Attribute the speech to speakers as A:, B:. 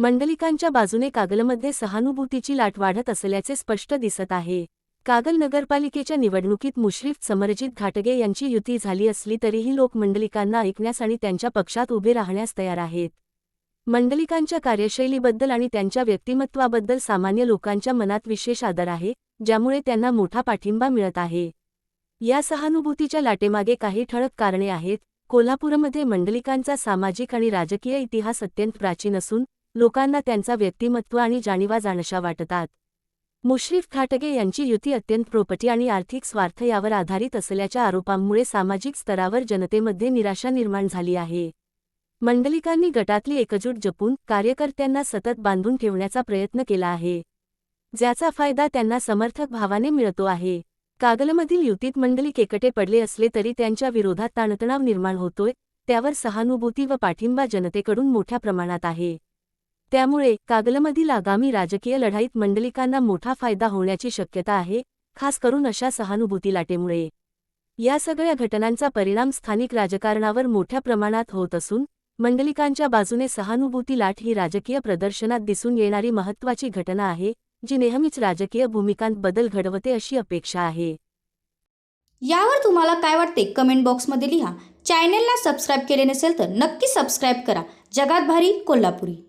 A: मंडलिकांच्या बाजूने कागलमध्ये सहानुभूतीची लाट वाढत असल्याचे स्पष्ट दिसत आहे. कागल नगरपालिकेच्या निवडणुकीत मुश्रीफ समरजित घाटगे यांची युती झाली असली तरीही लोक मंडलिकांना ऐकण्यास आणि त्यांच्या पक्षात उभे राहण्यास तयार आहेत. मंडलिकांच्या कार्यशैलीबद्दल आणि त्यांच्या व्यक्तिमत्वाबद्दल सामान्य लोकांच्या मनात विशेष आदर आहे ज्यामुळे त्यांना मोठा पाठिंबा मिळत आहे. या सहानुभूतीच्या लाटेमागे काही ठळक कारणे आहेत. कोल्हापूरमध्ये मंडलिकांचा सामाजिक आणि राजकीय इतिहास अत्यंत प्राचीन असून लोकांना त्यांचा व्यक्तिमत्व आणि जाणीवा जाणशा वाटतात. मुश्रीफ खाटगे यांची युती अत्यंत प्रोपटी आणि आर्थिक स्वार्थ यावर आधारित असल्याच्या आरोपांमुळे सामाजिक स्तरावर जनतेमध्ये निराशा निर्माण झाली आहे. मंडलिकांनी गटातली एकजूट जपून कार्यकर्त्यांना सतत बांधून ठेवण्याचा प्रयत्न केला आहे. ज्याचा फायदा त्यांना समर्थक भावाने मिळतो आहे. कागलमधील युतीत मंडलिक एकटे पडले असले तरी त्यांच्या विरोधात ताणतणाव निर्माण होतोय त्यावर सहानुभूती व पाठिंबा जनतेकडून मोठ्या प्रमाणात आहे. त्यामुळे कागलमधील आगामी राजकीय लढाईत मंडलिकांना मोठा फायदा होण्याची शक्यता आहे खास करून अशा सहानुभूती लाटेमुळे. या सगळ्या घटनांचा परिणाम स्थानिक राजकारणावर मोठ्या प्रमाणात होत असून मंडलिकांच्या बाजूने सहानुभूती लाट ही राजकीय प्रदर्शनात दिसून येणारी महत्त्वाची घटना आहे जी नेहमीच राजकीय भूमिकांत बदल घडवते अशी अपेक्षा आहे.
B: यावर तुम्हाला काय वाटते? कमेंट बॉक्समध्ये लिहा. चॅनेलला सबस्क्राईब केले नसेल तर नक्की सबस्क्राईब करा. जगात भारी कोल्हापुरी.